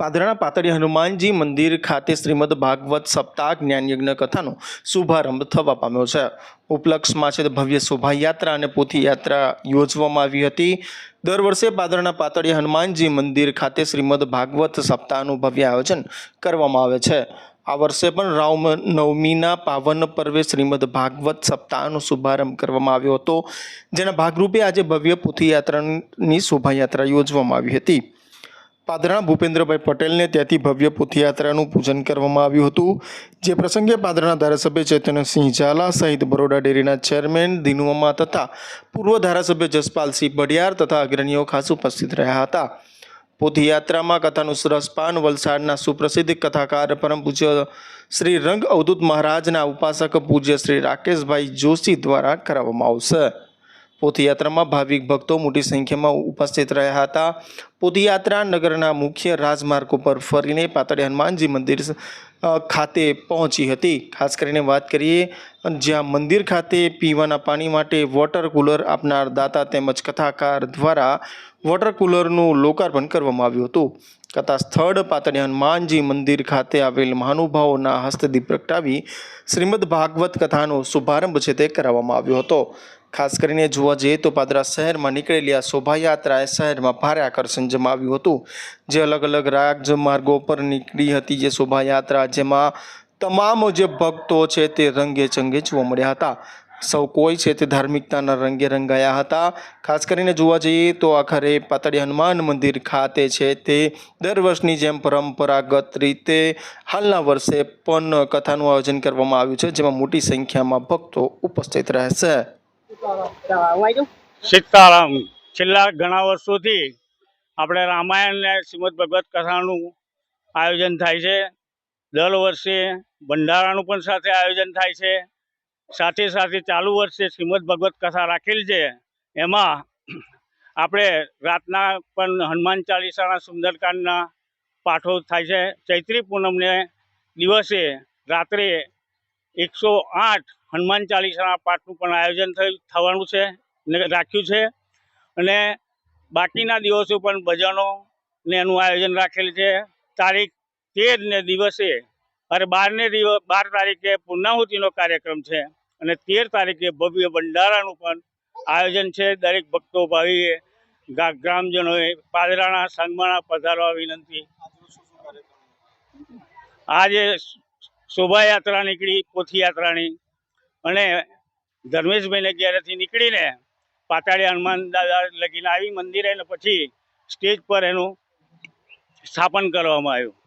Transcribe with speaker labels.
Speaker 1: પાદરાના પાતળી હનુમાનજી મંદિર ખાતે શ્રીમદ ભાગવત સપ્તાહ જ્ઞાનયજ્ઞ કથાનો શુભારંભ થવા પામ્યો છે. ઉપલક્ષમાં છે ભવ્ય શોભાયાત્રા અને પોથીયાત્રા યોજવામાં આવી હતી. દર વર્ષે પાદરાના પાતળી હનુમાનજી મંદિર ખાતે શ્રીમદ ભાગવત સપ્તાહનું ભવ્ય આયોજન કરવામાં આવે છે. આ વર્ષે પણ રામ નવમીના પાવન પર્વે શ્રીમદ ભાગવત સપ્તાહનો શુભારંભ કરવામાં આવ્યો હતો. જેના ભાગરૂપે આજે ભવ્ય પોથીયાત્રાની શોભાયાત્રા યોજવામાં આવી હતી. પાદરાના ભૂપેન્દ્રભાઈ પટેલને ત્યાંથી ભવ્ય પોથયાત્રાનું પૂજન કરવામાં આવ્યું હતું. જે પ્રસંગે પાદરાના ધારાસભ્ય ચેતનસિંહ ઝાલા સહિત બરોડા ડેરીના ચેરમેન દિનુમા તથા પૂર્વ ધારાસભ્ય જસપાલસિંહ બડિયાર તથા અગ્રણીઓ ખાસ ઉપસ્થિત રહ્યા હતા. પોથયાત્રામાં કથાનું સરસપાન વલસાડના સુપ્રસિદ્ધ કથાકાર, પરમ પૂજ્ય શ્રી રંગ અવધૂત મહારાજના ઉપાસક પૂજ્ય શ્રી રાકેશભાઈ જોશી દ્વારા કરાવવામાં આવશે. પોથીયાત્રામાં ભાવિક ભક્તો મોટી સંખ્યામાં ઉપસ્થિત રહ્યા હતા. પોથયાત્રા નગરના મુખ્ય રાજમાર્ગો પર ફરીને પાતળી હનુમાનજી મંદિર ખાતે પહોંચી હતી. ખાસ કરીને વાત કરીએ, જ્યાં મંદિર ખાતે પીવાના પાણી માટે વોટર કુલર આપનાર દાતા તેમજ કથાકાર દ્વારા વોટર કુલરનું લોકાર્પણ કરવામાં આવ્યું હતું. કથા સ્થળ પાતળી હનુમાનજી મંદિર ખાતે આવેલ મહાનુભાવોના હસ્તદીપ પ્રગટાવી શ્રીમદ ભાગવત કથાનો શુભારંભ છે તે કરાવવામાં આવ્યો હતો. ખાસ કરીને જોવા જઈએ તો પાદરા શહેરમાં નીકળેલી આ શોભાયાત્રાએ શહેરમાં ભારે આકર્ષણ જમાવ્યું હતું. જે અલગ અલગ રાગ માર્ગો પર નીકળી હતી જે શોભાયાત્રા, જેમાં તમામ જે ભક્તો છે તે રંગે ચંગે જોવા મળ્યા હતા. સૌ કોઈ છે તે ધાર્મિકતાના રંગે રંગાયા હતા. ખાસ કરીને જોવા જઈએ તો આખરે પાતળી હનુમાન મંદિર ખાતે છે તે દર વર્ષની જેમ પરંપરાગત રીતે હાલના વર્ષે પણ કથાનું આયોજન કરવામાં આવ્યું છે, જેમાં મોટી સંખ્યામાં ભક્તો ઉપસ્થિત રહેશે.
Speaker 2: સીતારામ. છેલ્લા ઘણા વર્ષોથી આપણે રામાયણ ને શ્રીમદ ભગવત કથાનું આયોજન થાય છે. દર વર્ષે ભંડારાનું પણ સાથે આયોજન થાય છે. સાથે સાથે ચાલુ વર્ષે શ્રીમદ ભગવત કથા રાખેલ છે. એમાં આપણે રાતના પણ હનુમાન ચાલીસાના સુંદરકાંડના પાઠો થાય છે. ચૈત્રી પૂનમને દિવસે રાત્રે એકસો આઠ હનુમાન ચાલીસાના પાઠનું પણ આયોજન થઈ થવાનું છે રાખ્યું છે. અને બાકીના દિવસો પણ ભજનો ને એનું આયોજન રાખેલું છે. તારીખ તેર ને દિવસે, અરે બારને દિવસ, બાર તારીખે પૂર્ણાહુતિનો કાર્યક્રમ છે. અને તેર તારીખે ભવ્ય ભંડારાનું પણ આયોજન છે. દરેક ભક્તો ભાવિએ ગ્રામજનોએ પાદરાના સંગમાણા પધારવા વિનંતી. આજે શોભાયાત્રા નીકળી, પોથીયાત્રાની. અને ધર્મેશભાઈને ઘેરેથી નીકળીને પાતાળી હનુમાન દાદા લગીને આવી મંદિરે અને પછી સ્ટેજ પર એનું સ્થાપન કરવામાં આવ્યું.